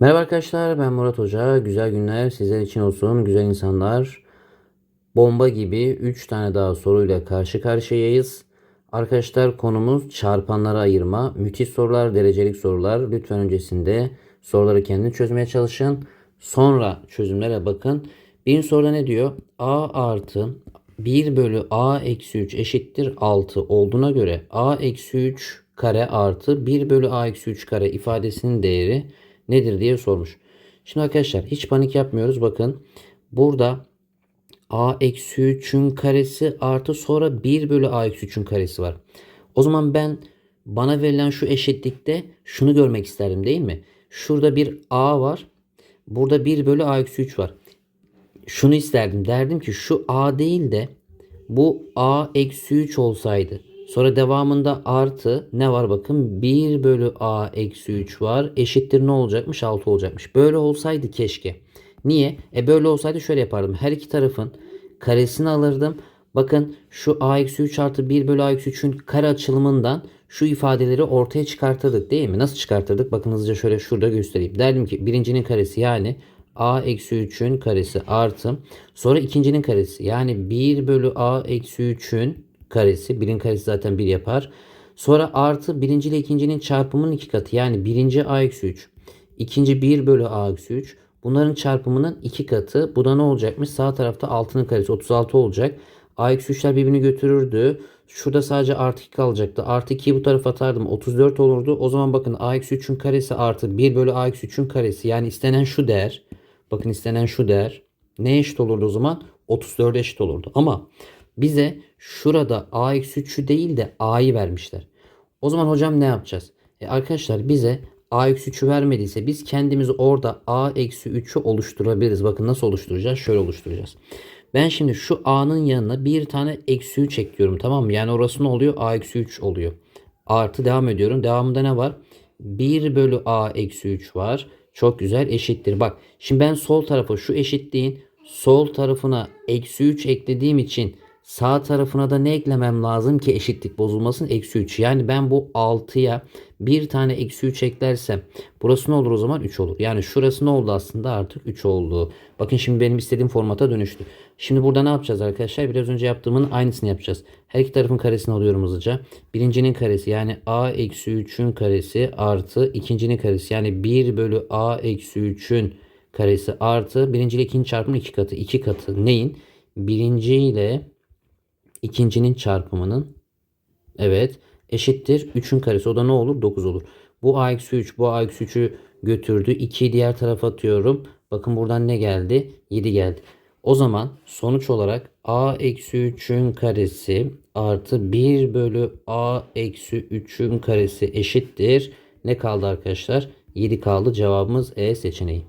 Merhaba arkadaşlar ben Murat Hoca. Güzel günler sizler için olsun güzel insanlar. Bomba gibi 3 tane daha soruyla karşı karşıyayız. Arkadaşlar konumuz çarpanlara ayırma. Müthiş sorular, derecelik sorular. Lütfen öncesinde soruları kendin çözmeye çalışın. Sonra çözümlere bakın. Birinci soruda ne diyor? A artı 1 bölü A eksi 3 eşittir 6 olduğuna göre A eksi 3 kare artı 1 bölü A eksi 3 kare ifadesinin değeri nedir diye sormuş. Şimdi arkadaşlar hiç panik yapmıyoruz. Bakın burada a eksi 3'ün karesi artı sonra 1 bölü a eksi 3'ün karesi var. O zaman ben bana verilen şu eşitlikte şunu görmek isterdim değil mi? Şurada bir a var. Burada 1 bölü a eksi 3 var. Şunu isterdim. Derdim ki şu a değil de bu a eksi 3 olsaydı. Sonra devamında artı ne var bakın 1 bölü a eksi 3 var. Eşittir ne olacakmış 6 olacakmış. Böyle olsaydı keşke. Niye? E böyle olsaydı şöyle yapardım. Her iki tarafın karesini alırdım. Bakın şu a eksi 3 artı 1 bölü a eksi 3'ün kare açılımından şu ifadeleri ortaya çıkartırdık değil mi? Nasıl çıkartırdık? Bakın hızlıca şöyle şurada göstereyim. Derdim ki birincinin karesi yani a eksi 3'ün karesi artı sonra ikincinin karesi yani 1 bölü a eksi 3'ün karesi. Birin karesi zaten 1 yapar. Sonra artı birinci ile ikincinin çarpımının iki katı. Yani birinci a eksi 3. ikinci 1 bölü a eksi 3. Bunların çarpımının iki katı. Bu da ne olacakmış? Sağ tarafta 6'nın karesi 36 olacak. a eksi 3'ler birbirini götürürdü. Şurada sadece artı 2 kalacaktı. Artı 2'yi bu tarafa atardım. 34 olurdu. O zaman bakın a eksi 3'ün karesi artı 1 bölü a eksi 3'ün karesi. Yani istenen şu değer. Bakın istenen şu değer. Ne eşit olurdu o zaman? 34 eşit olurdu. Ama bize şurada a eksi 3'ü değil de a'yı vermişler. O zaman hocam ne yapacağız? E arkadaşlar bize a eksi 3'ü vermediyse biz kendimiz orada a eksi 3'ü oluşturabiliriz. Bakın nasıl oluşturacağız? Şöyle oluşturacağız. Ben şimdi şu a'nın yanına bir tane eksi 3 ekliyorum tamam mı? Yani orası ne oluyor? a eksi 3 oluyor. Artı devam ediyorum. Devamında ne var? 1 bölü a eksi 3 var. Çok güzel eşittir. Bak şimdi ben sol tarafa şu eşitliğin sol tarafına eksi 3 eklediğim için Sağ tarafına da ne eklemem lazım ki eşitlik bozulmasın? Eksi 3. Yani ben bu 6'ya bir tane eksi 3 eklersem burası ne olur o zaman? 3 olur. Yani şurası ne oldu aslında? Artık 3 oldu. Bakın şimdi benim istediğim formata dönüştü. Şimdi burada ne yapacağız arkadaşlar? Biraz önce yaptığımın aynısını yapacağız. Her iki tarafın karesini alıyorum hızlıca. Birincinin karesi yani a eksi 3'ün karesi artı ikincinin karesi yani 1 bölü a eksi 3'ün karesi artı birinci ile ikinci çarpımın iki katı. iki katı neyin? Birinci ile ikincinin çarpımının evet eşittir 3'ün karesi. O da ne olur? 9 olur. Bu a eksi 3 bu a eksi 3'ü götürdü. 2'yi diğer tarafa atıyorum. Bakın buradan ne geldi? 7 geldi. O zaman sonuç olarak a eksi 3'ün karesi artı 1 bölü a eksi 3'ün karesi eşittir. Ne kaldı arkadaşlar? 7 kaldı. Cevabımız E seçeneği.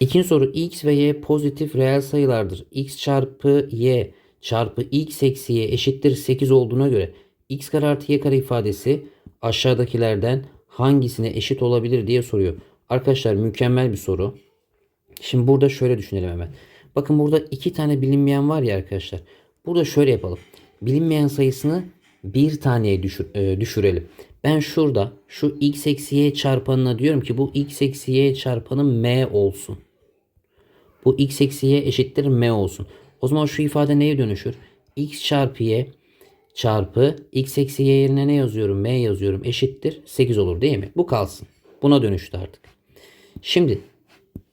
İkinci soru x ve y pozitif reel sayılardır. x çarpı y çarpı x eksi y eşittir 8 olduğuna göre x kare artı y kare ifadesi aşağıdakilerden hangisine eşit olabilir diye soruyor. Arkadaşlar mükemmel bir soru. Şimdi burada şöyle düşünelim hemen. Bakın burada iki tane bilinmeyen var ya arkadaşlar. Burada şöyle yapalım. Bilinmeyen sayısını bir taneye düşür, e, düşürelim. Ben şurada şu x eksi y çarpanına diyorum ki bu x eksi y çarpanı m olsun. Bu x eksi y eşittir m olsun. O zaman şu ifade neye dönüşür? x çarpı y çarpı x eksi y yerine ne yazıyorum? m yazıyorum. Eşittir 8 olur değil mi? Bu kalsın. Buna dönüştü artık. Şimdi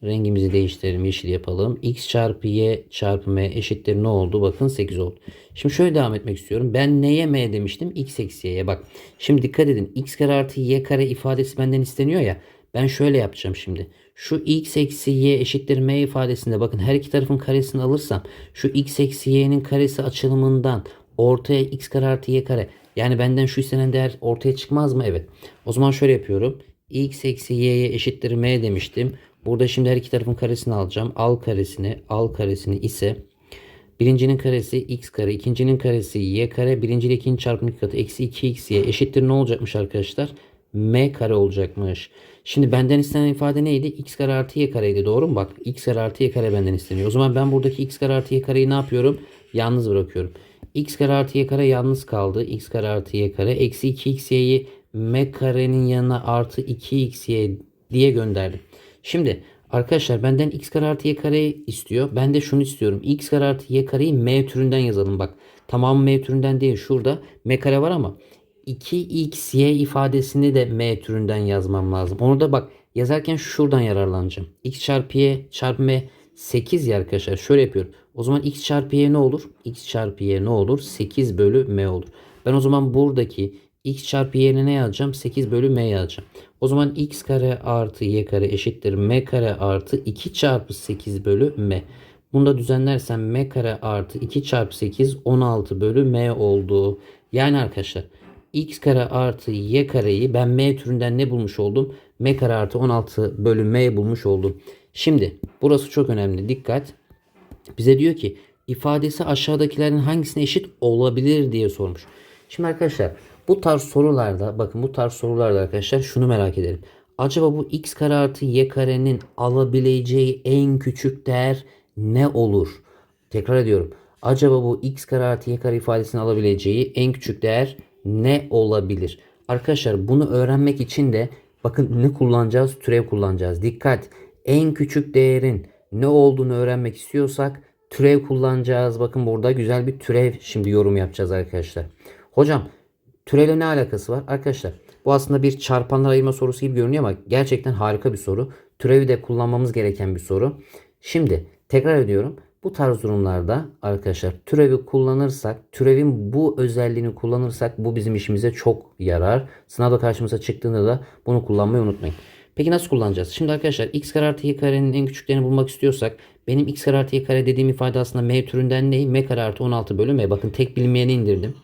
rengimizi değiştirelim. Yeşil yapalım. x çarpı y çarpı m eşittir ne oldu? Bakın 8 oldu. Şimdi şöyle devam etmek istiyorum. Ben neye m demiştim? x eksi y'ye bak. Şimdi dikkat edin. x kare artı y kare ifadesi benden isteniyor ya. Ben şöyle yapacağım şimdi. Şu x eksi y eşittir m ifadesinde bakın her iki tarafın karesini alırsam şu x eksi y'nin karesi açılımından ortaya x kare artı y kare yani benden şu istenen değer ortaya çıkmaz mı? Evet. O zaman şöyle yapıyorum. x eksi y'ye eşittir m demiştim. Burada şimdi her iki tarafın karesini alacağım. Al karesini al karesini ise Birincinin karesi x kare, ikincinin karesi y kare, birinci ile ikinci çarpımı katı eksi 2xy eşittir ne olacakmış arkadaşlar? m kare olacakmış. Şimdi benden istenen ifade neydi? x kare artı y kareydi doğru mu? Bak x kare artı y kare benden isteniyor. O zaman ben buradaki x kare artı y kareyi ne yapıyorum? Yalnız bırakıyorum. x kare artı y kare yalnız kaldı. x kare artı y kare. Eksi 2xy'yi m karenin yanına artı 2xy diye gönderdim. Şimdi arkadaşlar benden x kare artı y kareyi istiyor. Ben de şunu istiyorum. x kare artı y kareyi m türünden yazalım. Bak tamamı m türünden değil. Şurada m kare var ama 2xy ifadesini de m türünden yazmam lazım. Onu da bak yazarken şuradan yararlanacağım. x çarpı y çarpı m 8 ya arkadaşlar. Şöyle yapıyorum. O zaman x çarpı y ne olur? x çarpı y ne olur? 8 bölü m olur. Ben o zaman buradaki x çarpı y'ne ne yazacağım? 8 bölü m yazacağım. O zaman x kare artı y kare eşittir m kare artı 2 çarpı 8 bölü m. Bunu da düzenlersem m kare artı 2 çarpı 8 16 bölü m oldu. Yani arkadaşlar x kare artı y kareyi ben m türünden ne bulmuş oldum? m kare artı 16 bölü m bulmuş oldum. Şimdi burası çok önemli. Dikkat. Bize diyor ki ifadesi aşağıdakilerin hangisine eşit olabilir diye sormuş. Şimdi arkadaşlar bu tarz sorularda bakın bu tarz sorularda arkadaşlar şunu merak edelim. Acaba bu x kare artı y karenin alabileceği en küçük değer ne olur? Tekrar ediyorum. Acaba bu x kare artı y kare ifadesini alabileceği en küçük değer ne olabilir? Arkadaşlar bunu öğrenmek için de bakın ne kullanacağız? Türev kullanacağız. Dikkat. En küçük değerin ne olduğunu öğrenmek istiyorsak türev kullanacağız. Bakın burada güzel bir türev şimdi yorum yapacağız arkadaşlar. Hocam türevle ne alakası var? Arkadaşlar bu aslında bir çarpanlar ayırma sorusu gibi görünüyor ama gerçekten harika bir soru. Türevi de kullanmamız gereken bir soru. Şimdi tekrar ediyorum. Bu tarz durumlarda arkadaşlar türevi kullanırsak, türevin bu özelliğini kullanırsak bu bizim işimize çok yarar. Sınavda karşımıza çıktığında da bunu kullanmayı unutmayın. Peki nasıl kullanacağız? Şimdi arkadaşlar x kare artı y karenin en küçüklerini bulmak istiyorsak benim x kare artı y kare dediğim ifade aslında m türünden ne? m kare artı 16 bölü m. Bakın tek bilinmeyeni indirdim.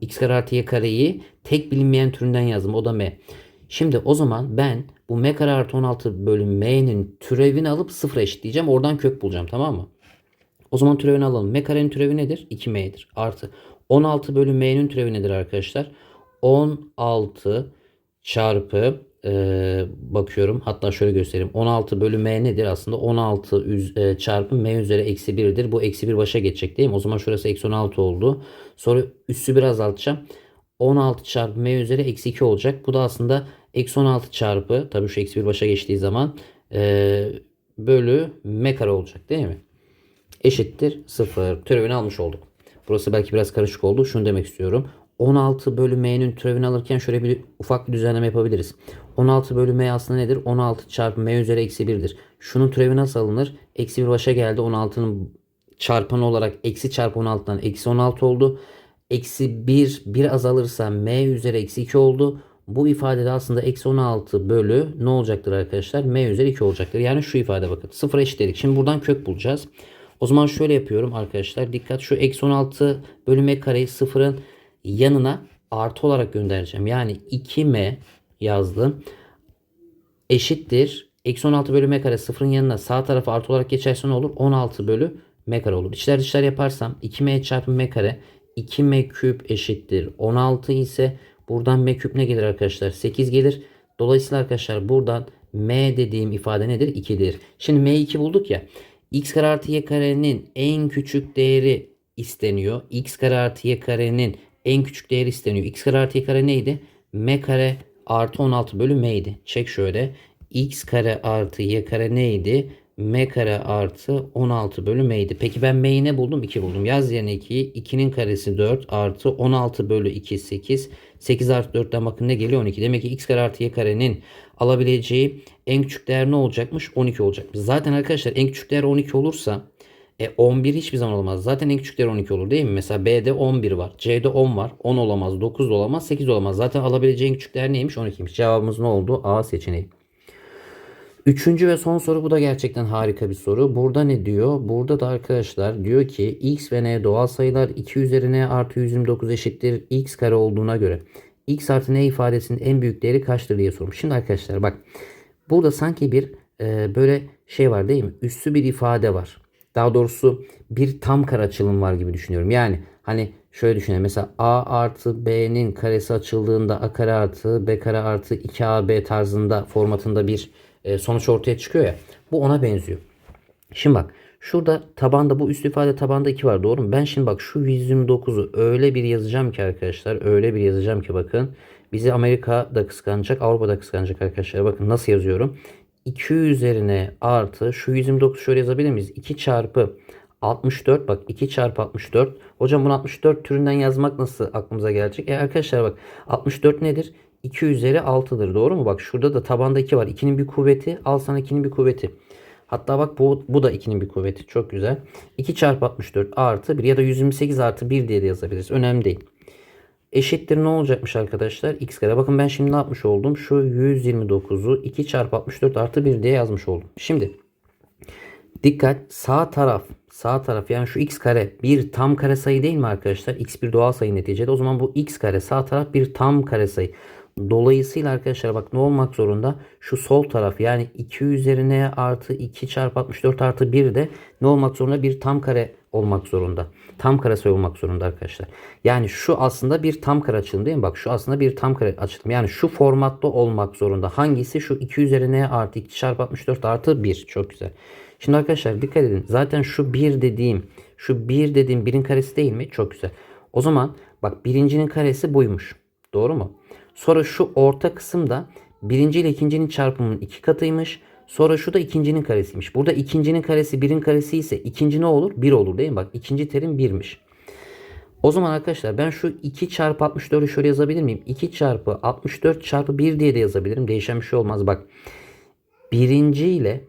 x kare artı y kareyi tek bilinmeyen türünden yazdım. O da m. Şimdi o zaman ben bu m kare artı 16 bölü m'nin türevini alıp sıfıra eşitleyeceğim. Oradan kök bulacağım tamam mı? O zaman türevini alalım. M karenin türevi nedir? 2m'dir. Artı 16 bölü m'nin türevi nedir arkadaşlar? 16 çarpı e, bakıyorum. Hatta şöyle göstereyim. 16 bölü m nedir? Aslında 16 üz, e, çarpı m üzeri eksi 1'dir. Bu eksi 1 başa geçecek değil mi? O zaman şurası eksi 16 oldu. Sonra üssü biraz azaltacağım. 16 çarpı m üzeri eksi 2 olacak. Bu da aslında eksi 16 çarpı tabii şu eksi 1 başa geçtiği zaman e, bölü m kare olacak değil mi? Eşittir 0. Türevini almış olduk. Burası belki biraz karışık oldu. Şunu demek istiyorum. 16 bölü m'nin türevini alırken şöyle bir ufak bir düzenleme yapabiliriz. 16 bölü m aslında nedir? 16 çarpı m üzeri eksi 1'dir. Şunun türevi nasıl alınır? Eksi 1 başa geldi. 16'nın çarpanı olarak eksi çarpı 16'dan eksi 16 oldu. Eksi 1 bir azalırsa m üzeri eksi 2 oldu. Bu ifadede aslında eksi 16 bölü ne olacaktır arkadaşlar? m üzeri 2 olacaktır. Yani şu ifade bakın. 0 eşitledik. Şimdi buradan kök bulacağız. O zaman şöyle yapıyorum arkadaşlar. Dikkat şu eksi 16 bölü m kareyi sıfırın yanına artı olarak göndereceğim. Yani 2m yazdım. Eşittir. Eksi 16 bölü m kare sıfırın yanına sağ tarafa artı olarak geçerse ne olur? 16 bölü m kare olur. İçler dışlar yaparsam 2m çarpı m kare 2m küp eşittir. 16 ise buradan m küp ne gelir arkadaşlar? 8 gelir. Dolayısıyla arkadaşlar buradan m dediğim ifade nedir? 2'dir. Şimdi m2 bulduk ya. X kare artı y karenin en küçük değeri isteniyor. x kare artı y karenin en küçük değeri isteniyor. x kare artı y kare neydi? m kare artı 16 bölü m'ydi. Çek şöyle. x kare artı y kare neydi? M kare artı 16 bölü m'ydi. Peki ben m'yi ne buldum? 2 buldum. Yaz yerine 2'yi. 2'nin karesi 4 artı 16 bölü 2 8. 8 artı 4'ten bakın ne geliyor? 12. Demek ki x kare artı y karenin alabileceği en küçük değer ne olacakmış? 12 olacakmış. Zaten arkadaşlar en küçük değer 12 olursa e 11 hiçbir zaman olamaz. Zaten en küçük değer 12 olur değil mi? Mesela B'de 11 var. C'de 10 var. 10 olamaz. 9 da olamaz. 8 olamaz. Zaten alabileceği en küçük değer neymiş? 12'ymiş. Cevabımız ne oldu? A seçeneği. Üçüncü ve son soru bu da gerçekten harika bir soru. Burada ne diyor? Burada da arkadaşlar diyor ki x ve n doğal sayılar 2 üzerine artı 129 eşittir x kare olduğuna göre x artı n ifadesinin en büyük değeri kaçtır diye sormuş. Şimdi arkadaşlar bak burada sanki bir e, böyle şey var değil mi? Üssü bir ifade var. Daha doğrusu bir tam kare açılım var gibi düşünüyorum. Yani hani şöyle düşünelim. Mesela a artı b'nin karesi açıldığında a kare artı b kare artı 2ab tarzında formatında bir e, sonuç ortaya çıkıyor ya. Bu ona benziyor. Şimdi bak şurada tabanda bu üst ifade tabanda 2 var doğru mu? Ben şimdi bak şu 129'u öyle bir yazacağım ki arkadaşlar öyle bir yazacağım ki bakın Bizi Amerika da kıskanacak, Avrupa da kıskanacak arkadaşlar. Bakın nasıl yazıyorum. 2 üzerine artı şu 129 şöyle yazabilir miyiz? 2 çarpı 64 bak 2 çarpı 64. Hocam bunu 64 türünden yazmak nasıl aklımıza gelecek? E arkadaşlar bak 64 nedir? 2 üzeri 6'dır doğru mu? Bak şurada da tabanda 2 var. 2'nin bir kuvveti al sana 2'nin bir kuvveti. Hatta bak bu, bu da 2'nin bir kuvveti. Çok güzel. 2 çarpı 64 artı 1 ya da 128 artı 1 diye de yazabiliriz. Önemli değil. Eşittir ne olacakmış arkadaşlar? X kare. Bakın ben şimdi ne yapmış oldum? Şu 129'u 2 çarpı 64 artı 1 diye yazmış oldum. Şimdi dikkat sağ taraf sağ taraf yani şu x kare bir tam kare sayı değil mi arkadaşlar? x bir doğal sayı neticede. O zaman bu x kare sağ taraf bir tam kare sayı. Dolayısıyla arkadaşlar bak ne olmak zorunda? Şu sol taraf yani 2 üzerine artı 2 çarpı 64 artı 1 de ne olmak zorunda? Bir tam kare olmak zorunda. Tam kare sayı olmak zorunda arkadaşlar. Yani şu aslında bir tam kare açılım değil mi? Bak şu aslında bir tam kare açılım. Yani şu formatta olmak zorunda. Hangisi? Şu 2 üzerine artı 2 çarpı 64 artı 1. Çok güzel. Şimdi arkadaşlar dikkat edin. Zaten şu 1 dediğim, şu 1 dediğim birin karesi değil mi? Çok güzel. O zaman bak birincinin karesi buymuş. Doğru mu? Sonra şu orta kısımda birinci ile ikincinin çarpımının iki katıymış. Sonra şu da ikincinin karesiymiş. Burada ikincinin karesi birin karesi ise ikinci ne olur? 1 olur değil mi? Bak ikinci terim 1'miş. O zaman arkadaşlar ben şu 2 çarpı 64'ü şöyle yazabilir miyim? 2 çarpı 64 çarpı 1 diye de yazabilirim. Değişen bir şey olmaz. Bak birinci ile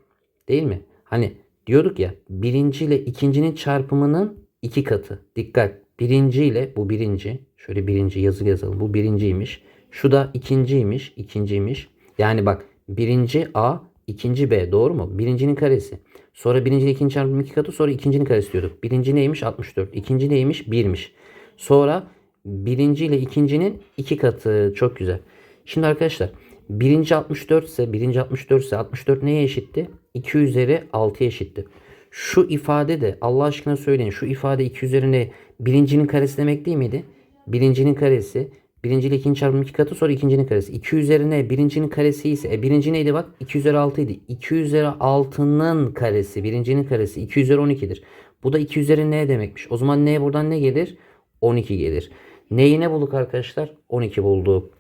değil mi? Hani diyorduk ya birinci ile ikincinin çarpımının iki katı. Dikkat. Birinci ile bu birinci. Şöyle birinci yazı yazalım. Bu birinciymiş. Şu da ikinciymiş. ikinciymiş. Yani bak birinci A ikinci B doğru mu? Birincinin karesi. Sonra birinci ile ikinci çarpımı iki katı sonra ikincinin karesi diyorduk. Birinci neymiş? 64. İkinci neymiş? 1'miş. Sonra birinci ile ikincinin iki katı. Çok güzel. Şimdi arkadaşlar birinci 64 ise birinci 64 ise 64 neye eşitti? 2 üzeri 6'ya eşitti. Şu ifade de Allah aşkına söyleyin şu ifade 2 üzerine birincinin karesi demek değil miydi? Birincinin karesi birinci ile ikinci çarpımı iki katı sonra ikincinin karesi. 2 üzerine birincinin karesi ise e, birinci neydi bak 2 üzeri 6 idi. 2 üzeri 6'nın karesi birincinin karesi 2 üzeri 12'dir. Bu da 2 üzeri ne demekmiş? O zaman ne buradan ne gelir? 12 gelir. Neyi ne bulduk arkadaşlar? 12 bulduk.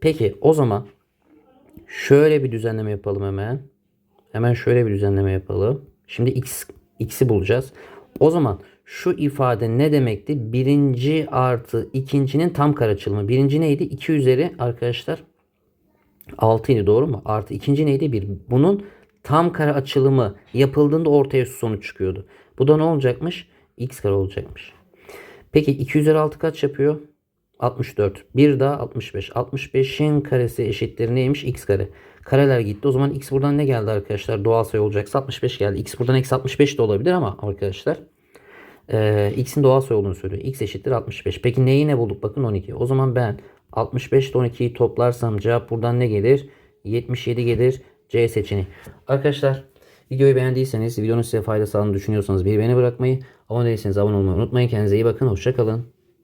Peki o zaman şöyle bir düzenleme yapalım hemen. Hemen şöyle bir düzenleme yapalım. Şimdi x x'i bulacağız. O zaman şu ifade ne demekti? Birinci artı ikincinin tam kare açılımı. Birinci neydi? 2 üzeri arkadaşlar 6 idi doğru mu? Artı ikinci neydi? 1. Bunun tam kare açılımı yapıldığında ortaya şu sonuç çıkıyordu. Bu da ne olacakmış? x kare olacakmış. Peki 2 üzeri 6 kaç yapıyor? 64. Bir daha 65. 65'in karesi eşittir neymiş? x kare. Kareler gitti. O zaman x buradan ne geldi arkadaşlar? Doğal sayı olacaksa 65 geldi. x buradan eksi 65 de olabilir ama arkadaşlar e, x'in doğal sayı olduğunu söylüyor. x eşittir 65. Peki neyi ne bulduk? Bakın 12. O zaman ben 65 ile 12'yi toplarsam cevap buradan ne gelir? 77 gelir. C seçeneği. Arkadaşlar videoyu beğendiyseniz, videonun size fayda sağladığını düşünüyorsanız bir beğeni bırakmayı, abone değilseniz abone olmayı unutmayın. Kendinize iyi bakın. Hoşçakalın.